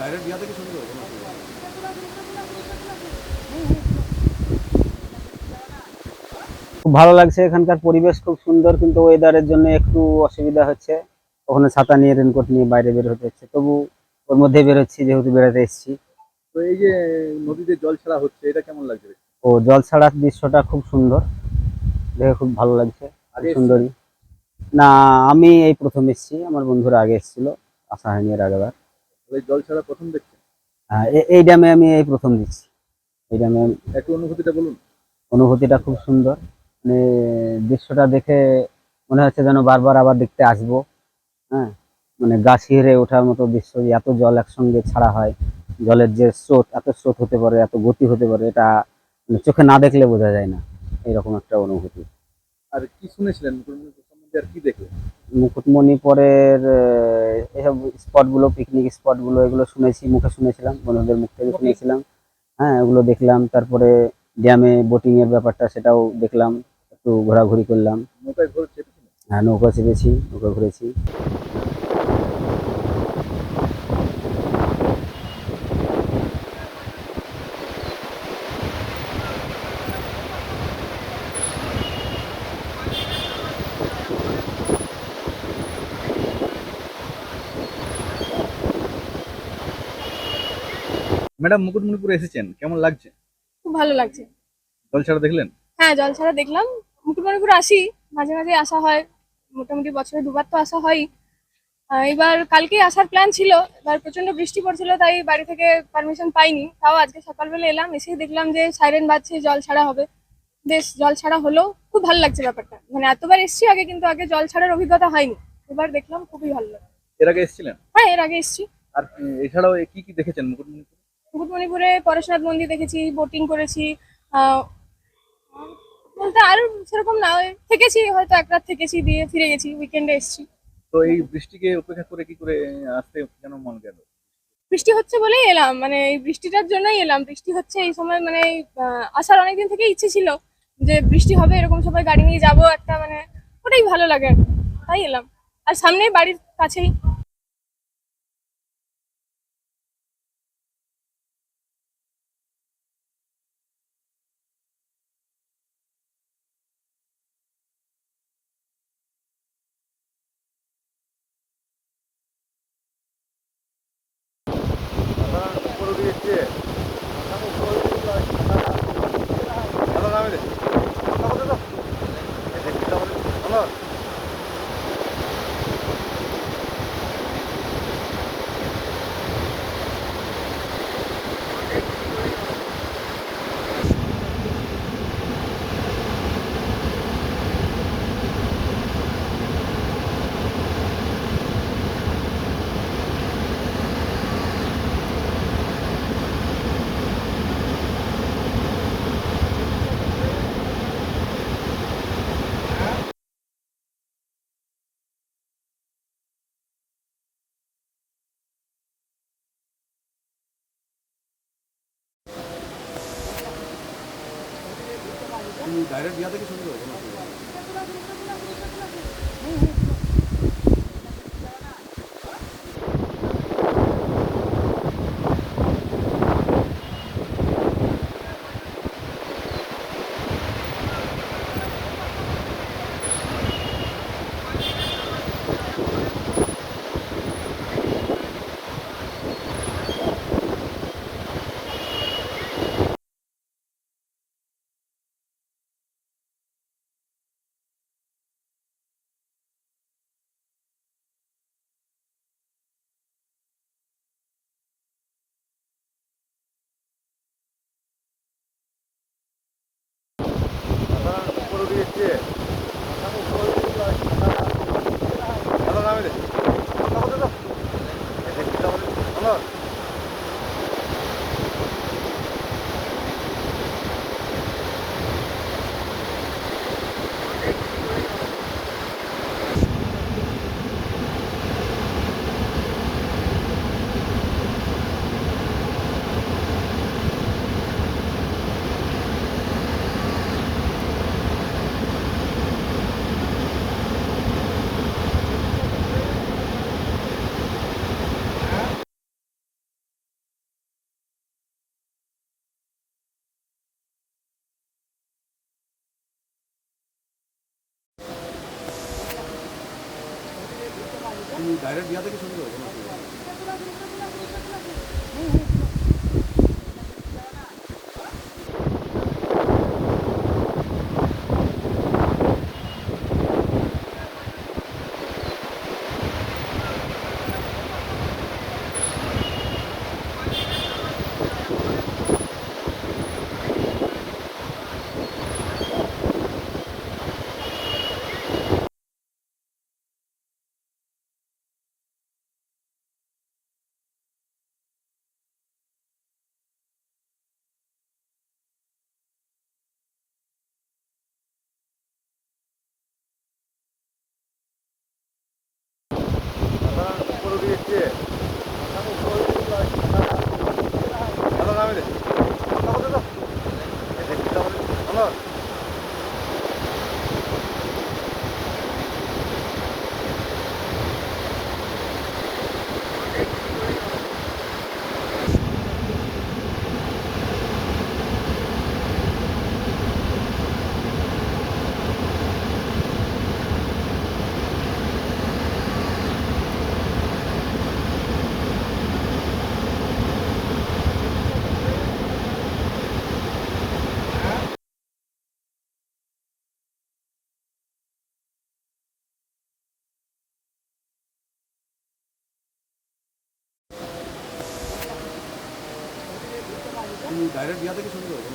Direct ইয়া থেকে শুরু করো খুব ভালো লাগছে এখানকার পরিবেশ খুব সুন্দর কিন্তু ওয়েদারের জন্য একটু অসুবিধা হচ্ছে। ওখানে ছাতা নিয়ে রেনকোট নিয়ে বাইরে বের হতে হচ্ছে। তবু ওর মধ্যে বেরোচ্ছি যেহেতু বেড়াতে এসেছি। তো এই যে নদীতে জল ছাড়া হচ্ছে এটা কেমন লাগছে? ও জল ছাড়ার দৃশ্যটা খুব সুন্দর। দেখে খুব ভালো লাগছে খুব সুন্দরী না আমি এই প্রথম এসেছি আমার বন্ধুরা আগে এসেছিল আসা হয়নি এর আগেবার জল ছাড়া প্রথম দেখছেন? হ্যাঁ, এই ড্যামে আমি এই প্রথম দিচ্ছি। এই ড্যামে একটু অনুভূতিটা বলুন। অনুভূতিটা খুব সুন্দর। মানে দৃশ্যটা দেখে মনে হচ্ছে যেন বারবার আবার দেখতে আসব। হ্যাঁ মানে গাছ শিহরে ওঠার মতো দৃশ্য এত জল একসঙ্গে ছাড়া হয়। জলের যে স্রোত এত স্রোত হতে পারে এত গতি হতে পারে এটা মানে চোখে না দেখলে বোঝা যায় না। এরকম একটা অনুভূতি। আর কি শুনেছিলেন? আর কি মুকুটমণিপুরের এসব স্পটগুলো পিকনিক স্পটগুলো এগুলো শুনেছি মুখে শুনেছিলাম বন্ধুদের মুখ থেকে শুনেছিলাম। হ্যাঁ ওগুলো দেখলাম তারপরে ড্যামে বোটিং এর ব্যাপারটা সেটাও দেখলাম একটু ঘোরাঘুরি করলাম। হ্যাঁ নৌকা চেপেছি নৌকা ঘুরেছি। ম্যাডাম মুকুটমণিপুরে এসেছেন কেমন লাগছে? খুব ভালো লাগছে। জল ছাড়া দেখলেন? হ্যাঁ জল ছাড়া দেখলাম। মুকুটমণিপুর আসি মাঝে মাঝে আসা হয়। মোটামুটি বছরে দুবার তো আসা হয় এবার কালকে আসার প্ল্যান ছিল। এবার প্রচণ্ড বৃষ্টি পড়ছিল তাই বাড়ি থেকে পারমিশন পাইনি। তাও আজকে সকালবেলা এলাম এসে দেখলাম যে সাইরেন বাজছে জল ছাড়া হবে। বেশ জল ছাড়া হলো খুব ভালো লাগছে ব্যাপারটা। মানে এতবার এসছি আগে কিন্তু আগে জল ছাড়ার অভিজ্ঞতা হয়নি। এবার দেখলাম খুবই ভালো লাগল এর আগে এসেছিলেন? হ্যাঁ এর আগে এসছি। আর এছাড়াও কি কি দেখেছেন মুকুটমণিপুরে? মুকুটমণিপুরে পরেশনাথ মন্দির দেখেছি বোটিং করেছি বলতে আর সেরকম না থেকেছি হয়তো এক রাত থেকেছি দিয়ে ফিরে গেছি উইকেন্ডে এসেছি। তো এই বৃষ্টিকে উপেক্ষা করে কি করে আসতে কেন মন গেল? বৃষ্টি হচ্ছে বলেই এলাম মানে এই বৃষ্টিটার জন্যই এলাম। বৃষ্টি হচ্ছে এই সময় মানে আসার অনেকদিন থেকে ইচ্ছে ছিল যে বৃষ্টি হবে এরকম সময় গাড়ি নিয়ে যাব একটা মানে ওটাই ভালো লাগে। তাই এলাম। আর সামনেই বাড়ির কাছেই। જરૂરી છે ডাইরেক্ট ইয়া থেকে করো ডাইরেক্ট বিয়া থেকে শুরু করব ডাইরেক্ট ইয়া থেকে শুরু করব